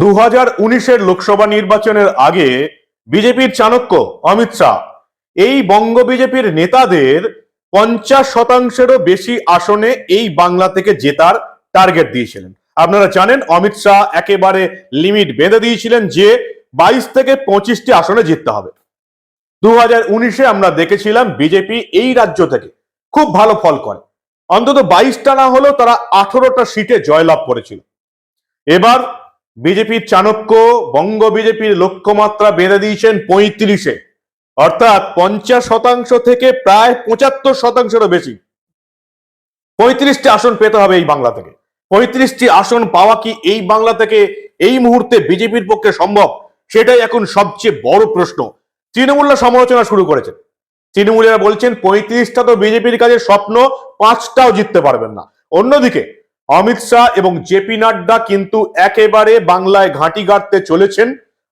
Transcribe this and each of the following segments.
দু হাজার উনিশের লোকসভা নির্বাচনের আগে বিজেপির চাণক্য অমিত শাহ। এই বঙ্গ বিজেপির নেতাদের পঞ্চাশ শতাংশেরও বেশি আসনে এই বাংলা থেকে জেতার টার্গেট দিয়েছিলেন। আপনারা জানেন, অমিত শাহ একেবারে লিমিট বেঁধে দিয়েছিলেন যে বাইশ থেকে পঁচিশটি আসনে জিততে হবে। দু হাজার উনিশে আমরা দেখেছিলাম বিজেপি এই রাজ্য থেকে খুব ভালো ফল করে। অন্তত বাইশটা না হলেও তারা আঠারোটা সিটে জয়লাভ করেছিল। এবার বিজেপির চাণক্য, বঙ্গ বিজেপির লক্ষ্যমাত্রা বেঁধে দিয়েছেন পঁয়ত্রিশে। অর্থাৎ পঞ্চাশ শতাংশ থেকে প্রায় পঁচাত্তর শতাংশেরও বেশি। পঁয়ত্রিশটি আসন পেতে হবে এই বাংলা থেকে। পঁয়ত্রিশটি আসন পাওয়া কি এই বাংলা থেকে এই মুহূর্তে বিজেপির পক্ষে সম্ভব? সেটাই এখন সবচেয়ে বড় প্রশ্ন। তৃণমূলরা সমালোচনা শুরু করেছে তৃণমূলীরা বলছেন, পঁয়ত্রিশটা তো বিজেপির কাছে স্বপ্ন, পাঁচটাও জিততে পারবেন না। অন্যদিকে অমিত শাহ এবং জেপি নাড্ডা কিন্তু একেবারে বাংলায় ঘাঁটি গাড়তে চলেছেন।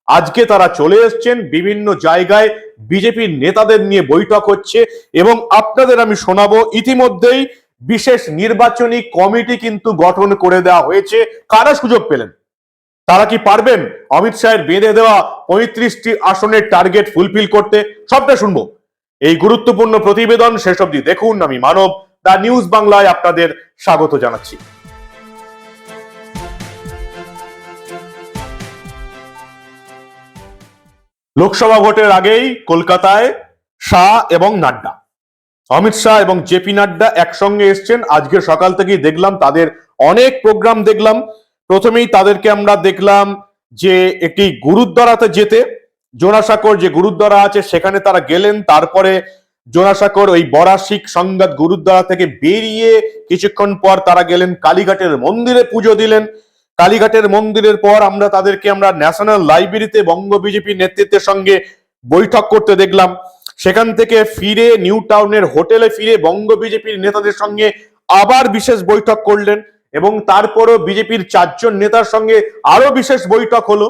আজকে তারা চলে এসছেন, বিভিন্ন জায়গায় বিজেপির নেতাদের নিয়ে বৈঠক হচ্ছে এবং আপনাদের আমি শোনাবো, ইতিমধ্যেই বিশেষ নির্বাচনী কমিটি কিন্তু গঠন করে দেওয়া হয়েছে। কারা সুযোগ পেলেন? তারা কি পারবেন? অমিত শাহের বেঁধে দেওয়া পঁয়ত্রিশটি আসনের টার্গেট ফুলফিল করতে? সবটা শুনব। এই গুরুত্বপূর্ণ প্রতিবেদন শেষ অবধি দেখুন। আমি মানব দা নিউজ বাংলায় আপনাদের স্বাগত জানাচ্ছি। লোকসভা ভোটের আগেই কলকাতায় শাহ এবং নাড্ডা। অমিত শাহ এবং জেপি নাড্ডা একসঙ্গে এসছেন। আজকে সকাল থেকেই দেখলাম, তাদের অনেক প্রোগ্রাম দেখলাম। প্রথমেই তাদেরকে আমরা দেখলাম যে একটি গুরুদ্বারাতে যেতে। জোনাসাকর যে গুরুদ্বারা আছে, সেখানে তারা গেলেন। তারপরে জোনাসাকর ওই বরা শিখ সংবাদ গুরুদ্বারা থেকে বেরিয়ে কিছুক্ষণ পর তারা গেলেন, কালীঘাটের মন্দিরে পুজো দিলেন। কালীঘাটের মন্দিরের পর আমরা তাদেরকে আমরা ন্যাশনাল লাইব্রেরিতে বঙ্গ বিজেপির নেতৃত্বের সঙ্গে বৈঠক করতে দেখলাম। সেখান থেকে ফিরে নিউ টাউনের হোটেলে ফিরে বঙ্গ বিজেপির নেতাদের সঙ্গে আবার বিশেষ বৈঠক করলেন এবং তারপরও বিজেপির চারজন নেতার সঙ্গে আরও বিশেষ বৈঠক হলো।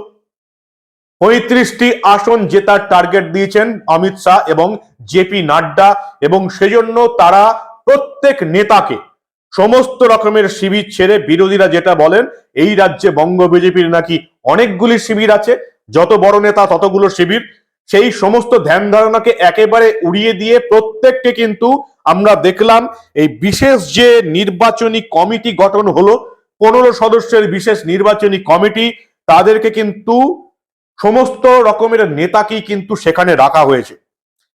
পঁয়ত্রিশটি আসন জেতার টার্গেট দিয়েছেন অমিত শাহ এবং জেপি নাড্ডা এবং সেজন্য তারা প্রত্যেক নেতাকে সমস্ত রকমের শিবির ছেড়ে বিরোধীরা যেটা বলেন, এই রাজ্যে বঙ্গ বিজেপির নাকি অনেকগুলি শিবির আছে। যত বড় নেতা ততগুলো শিবির। সেই সমস্ত ধ্যান ধারণাকে একেবারে উড়িয়ে দিয়ে প্রত্যেককে কিন্তু আমরা দেখলাম, এই বিশেষ যে নির্বাচনী কমিটি গঠন হলো, পনেরো সদস্যের বিশেষ নির্বাচনী কমিটি, তাদেরকে কিন্তু সমস্ত রকমের নেতাকেই কিন্তু সেখানে রাখা হয়েছে।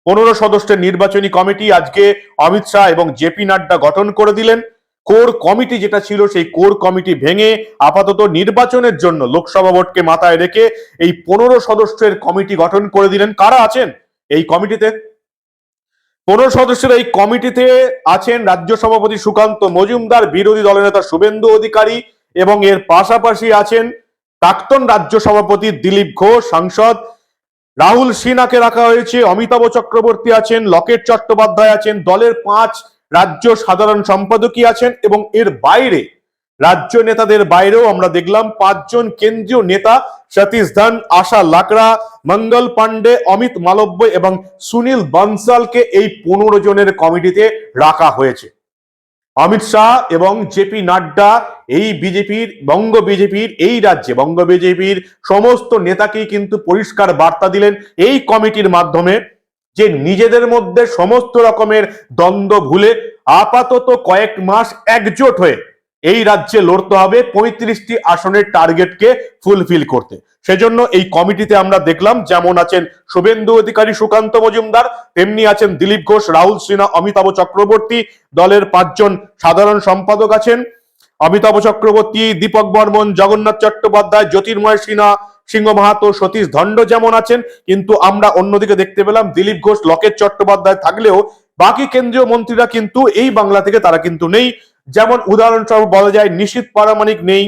পনেরো সদস্যের নির্বাচনী কমিটি আজকে অমিত শাহ এবং জেপি নাড্ডা গঠন করে দিলেন। কোর কমিটি যেটা ছিল, সেই কোর কমিটি ভেঙে আপাতত নির্বাচনের জন্য লোকসভা ভোটকে মাথায় রেখে এই পনেরো সদস্যের কমিটি গঠন করে দিলেন। কারা আছেন এই কমিটিতে? পনেরো সদস্যের এই কমিটিতে আছেন রাজ্য সভাপতি সুকান্ত মজুমদার, বিরোধী দলনেতা শুভেন্দু অধিকারী এবং এর পাশাপাশি আছেন প্রাক্তন রাজ্য সভাপতি দিলীপ ঘোষ, সাংসদ রাহুল সিনহাকে রাখা হয়েছে, অমিতাভ চক্রবর্তী আছেন, লকেট চট্টোপাধ্যায় আছেন, দলের পাঁচ রাজ্য সাধারণ সম্পাদকই আছেন এবং এর বাইরে রাজ্য নেতাদের বাইরেও আমরা দেখলাম পাঁচজন কেন্দ্রীয় নেতা সতীশ ধান, আশা লাকড়া, মঙ্গল পান্ডে অমিত মালব্য এবং সুনীল বনসালকে এই পনেরো জনের কমিটিতে রাখা হয়েছে। অমিত শাহ এবং জেপি নাড্ডা এই বিজেপির, বঙ্গ বিজেপির, এই রাজ্যে বঙ্গ বিজেপির সমস্ত নেতাকেই কিন্তু পরিষ্কার বার্তা দিলেন এই কমিটির মাধ্যমে। যে নিজেদের মধ্যে সমস্ত রকমের দ্বন্দ্ব ভুলে আপাতত কয়েক মাস একজোট হয়ে এই রাজ্যে লড়তে হবে পঁয়ত্রিশটি আসনের টার্গেটকে ফুলফিল করতে। সেজন্য এই কমিটিতে আমরা দেখলাম যেমন আছেন শুভেন্দু অধিকারী সুকান্ত মজুমদার, তেমনি আছেন দিলীপ ঘোষ, রাহুল সিনহা, অমিতাভ চক্রবর্তী দলের পাঁচজন সাধারণ সম্পাদক আছেন। অমিতাভ চক্রবর্তী, দীপক বর্মন, জগন্নাথ চট্টোপাধ্যায়, জ্যোতির্ময় সিনহা সিংহ মাহাতো সতীশ ধণ্ড যেমন আছেন, কিন্তু আমরা অন্যদিকে দেখতে পেলাম দিলীপ ঘোষ, লকেট চট্টোপাধ্যায় থাকলেও বাকি কেন্দ্রীয় মন্ত্রীরা কিন্তু এই বাংলা থেকে তারা কিন্তু নেই। যেমন উদাহরণস্বরূপ বলা যায় নিশীত পারামানিক নেই।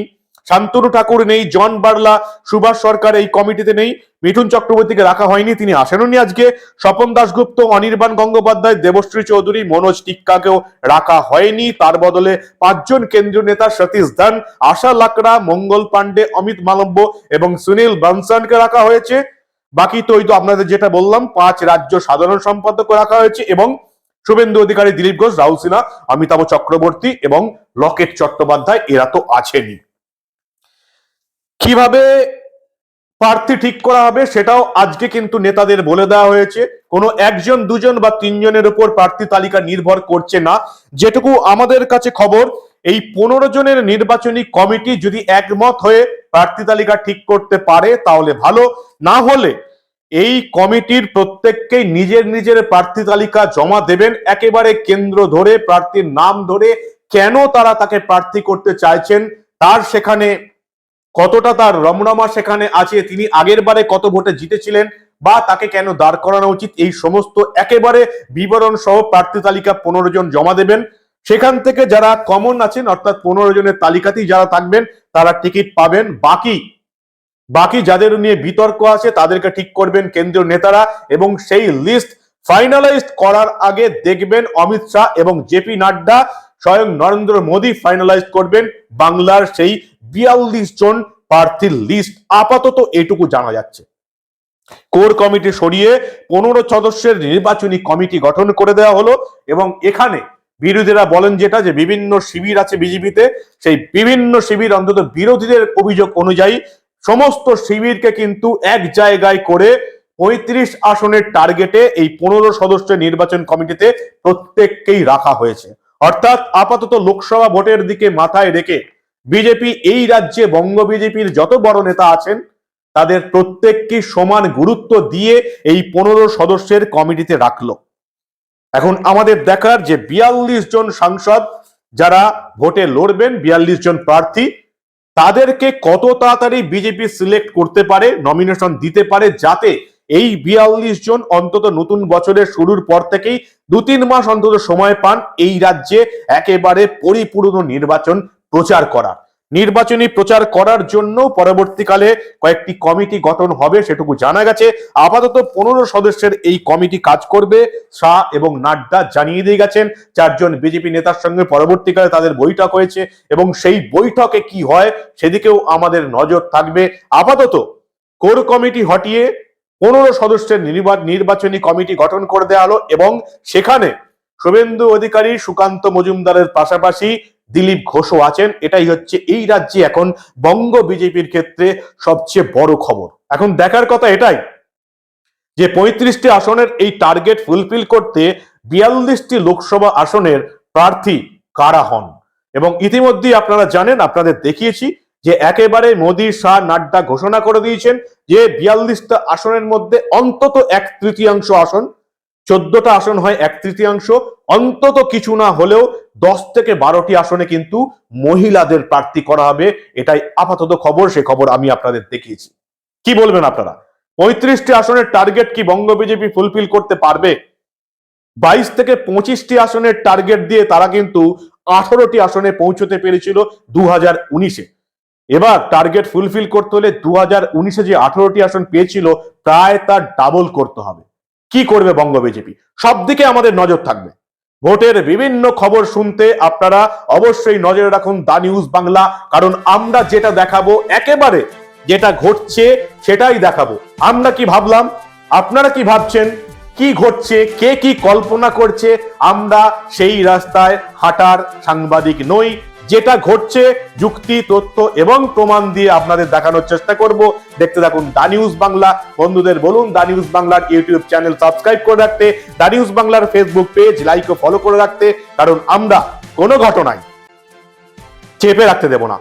শান্তনু ঠাকুর নেই, জন বার্লা, সুভাষ সরকার এই কমিটিতে নেই, মিঠুন চক্রবর্তীকে রাখা হয়নি, তিনি আসেননি আজকে। স্বপন দাশগুপ্ত, অনির্বাণ গঙ্গোপাধ্যায়, দেবশ্রী চৌধুরী, মনোজ টিক্কাকেও রাখা হয়নি। তার বদলে পাঁচজন কেন্দ্রীয় নেতা সতীশ ধান, আশা লাকড়া, মঙ্গল পান্ডে অমিত মালব্য এবং সুনীল বানসানকে রাখা হয়েছে। বাকি তো ওই তো আপনাদের যেটা বললাম, পাঁচ রাজ্য সাধারণ সম্পাদক রাখা হয়েছে এবং শুভেন্দু অধিকারী, দিলীপ ঘোষ, রাহুল সিনহা, অমিতাভ চক্রবর্তী এবং লকেট চট্টোপাধ্যায়, এরা তো আছেনই। কীভাবে প্রার্থী ঠিক করা হবে সেটাও আজকে কিন্তু নেতাদের বলে দেওয়া হয়েছে। কোনো একজন, দুজন বা তিনজনের উপর প্রার্থী তালিকা নির্ভর করছে না। যেটুকু আমাদের কাছে খবর, এই পনেরো জনের নির্বাচনী কমিটি যদি একমত হয়ে প্রার্থী তালিকা ঠিক করতে পারে তাহলে ভালো। না হলে এই কমিটির প্রত্যেককেই নিজের নিজের প্রার্থী তালিকা জমা দেবেন একেবারে কেন্দ্র ধরে, প্রার্থীর নাম ধরে। কেন তারা তাকে প্রার্থী করতে চাইছেন, তার সেখানে কতটা তার রমরমা সেখানে আছে, তিনি আগের বারে কত ভোটে জিতেছিলেন বা তাকে কেন দাঁড় করানো উচিত, এই সমস্ত একেবারে বিবরণ সহ প্রার্থী তালিকা পনেরো জন জমা দেবেন। সেখান থেকে যারা কমন আছেন, অর্থাৎ পনেরো জনের তালিকাতেই যারা থাকবেন, তারা টিকিট পাবেন। বাকি বাকি যাদের নিয়ে বিতর্ক আছে, তাদেরকে ঠিক করবেন কেন্দ্রীয় নেতারা এবং সেই লিস্ট ফাইনালাইজড করার আগে দেখবেন অমিত শাহ এবং জেপি নাড্ডা স্বয়ং নরেন্দ্র মোদী ফাইনালাইজ করবেন বাংলার সেই বিয়াল্লিশ জন প্রার্থীর লিস্ট আপাতত এটুকু জানা যাচ্ছে। কোর কমিটি সরিয়ে পনেরো সদস্যের নির্বাচনী কমিটি গঠন করে দেওয়া হলো এবং এখানে বিরোধীরা বলেন যেটা যে বিভিন্ন শিবির আছে বিজেপিতে, সেই বিভিন্ন শিবির অন্তত বিরোধীদের অভিযোগ অনুযায়ী সমস্ত শিবিরকে কিন্তু এক জায়গায় করে পঁয়ত্রিশ আসনের টার্গেটে এই পনেরো সদস্যের নির্বাচন কমিটিতে প্রত্যেককেই রাখা হয়েছে। অর্থাৎ আপাতত লোকসভা ভোটের দিকে মাথায় রেখে বিজেপি এই রাজ্যে বঙ্গ বিজেপির যত বড় নেতা আছেন, তাদের প্রত্যেককে সমান গুরুত্ব দিয়ে এই পনেরো সদস্যের কমিটিতে রাখল। এখন আমাদের দেখার যে বিয়াল্লিশ জন সাংসদ যারা ভোটে লড়বেন, বিয়াল্লিশ জন প্রার্থী, তাদেরকে কত তাড়াতাড়ি বিজেপি সিলেক্ট করতে পারে, নমিনেশন দিতে পারে, যাতে এই বিয়াল্লিশ জন অন্তত নতুন বছরের শুরুর পর থেকেই দু তিন মাস অন্তত সময় পান এই রাজ্যে একেবারে পরিপূর্ণ নির্বাচন প্রচার করা। নির্বাচনী প্রচার করার জন্য পরবর্তীকালে কয়েকটি কমিটি গঠন হবে সেটুকু জানা গেছে। আপাতত পনেরো সদস্যের এই কমিটি কাজ করবে, শাহ এবং নাড্ডা জানিয়ে দিয়ে গেছেন। চারজন বিজেপি নেতার সঙ্গে পরবর্তীকালে তাদের বৈঠক হয়েছে এবং সেই বৈঠকে কি হয় সেদিকেও আমাদের নজর থাকবে। আপাতত কোর কমিটি হটিয়ে পনেরো সদস্যের নির্বা- নির্বাচনী কমিটি গঠন করে দেওয়া হলো এবং সেখানে শুভেন্দু অধিকারী, সুকান্ত মজুমদারের পাশাপাশি দিলীপ ঘোষও আছেন। এটাই হচ্ছে এই রাজ্যে এখন বঙ্গ বিজেপির ক্ষেত্রে সবচেয়ে বড় খবর। এখন দেখার কথা এটাই যে পঁয়ত্রিশটি আসনের এই টার্গেট ফুলফিল করতে বিয়াল্লিশটি লোকসভা আসনের প্রার্থী কারা হন? এবং ইতিমধ্যে আপনারা জানেন, আপনাদের দেখিয়েছি যে একেবারে মোদী, শাহ, নাড্ডা ঘোষণা করে দিয়েছেন যে বিয়াল্লিশটা আসনের মধ্যে অন্তত এক তৃতীয়াংশ আসন, চোদ্দটা আসন হয় এক তৃতীয়াংশ, অন্তত কিছু না হলেও দশ থেকে বারোটি আসনে কিন্তু মহিলাদের প্রার্থী করা হবে, এটাই আপাতত খবর, সে খবর আমি আপনাদের দেখিয়েছি। কি বলবেন আপনারা? পঁয়ত্রিশটি আসনের টার্গেট কি বঙ্গ বিজেপি ফুলফিল করতে পারবে? বাইশ থেকে পঁচিশটি আসনের টার্গেট দিয়ে তারা কিন্তু আঠারোটি আসনে পৌঁছতে পেরেছিল দু হাজার উনিশে। এবার টার্গেট ফুলফিল করতে হলে দু হাজার উনিশে যে আঠারোটি আসন পেয়েছিল, প্রায় তার ডাবল করতে হবে। কি করবে বঙ্গ বিজেপি? সব দিকে আমাদের নজর থাকবে। ভোটের বিভিন্ন খবর শুনতে আপনারা অবশ্যই নজরে রাখুন দা নিউজ বাংলা, কারণ আমরা যেটা দেখাবো একেবারে যেটা ঘটছে সেটাই দেখাবো। আমরা কি ভাবলাম? আপনারা কি ভাবছেন? কি ঘটছে? কে কি কল্পনা করছে? আমরা সেই রাস্তায় হাঁটার সাংবাদিক নই যেটা ঘটছে, যুক্তি, তথ্য এবং প্রমাণ দিয়ে আপনাদের দেখানোর চেষ্টা করব। দেখতে থাকুন দা নিউজ বাংলা। বন্ধুদের বলুন, দা নিউজ বাংলার ইউটিউব চ্যানেল সাবস্ক্রাইব করে রাখতে, দা নিউজ বাংলার ফেসবুক পেজ লাইক ও ফলো করে রাখতে, কারণ আমরা কোনো ঘটনায় চেপে রাখতে দেব না।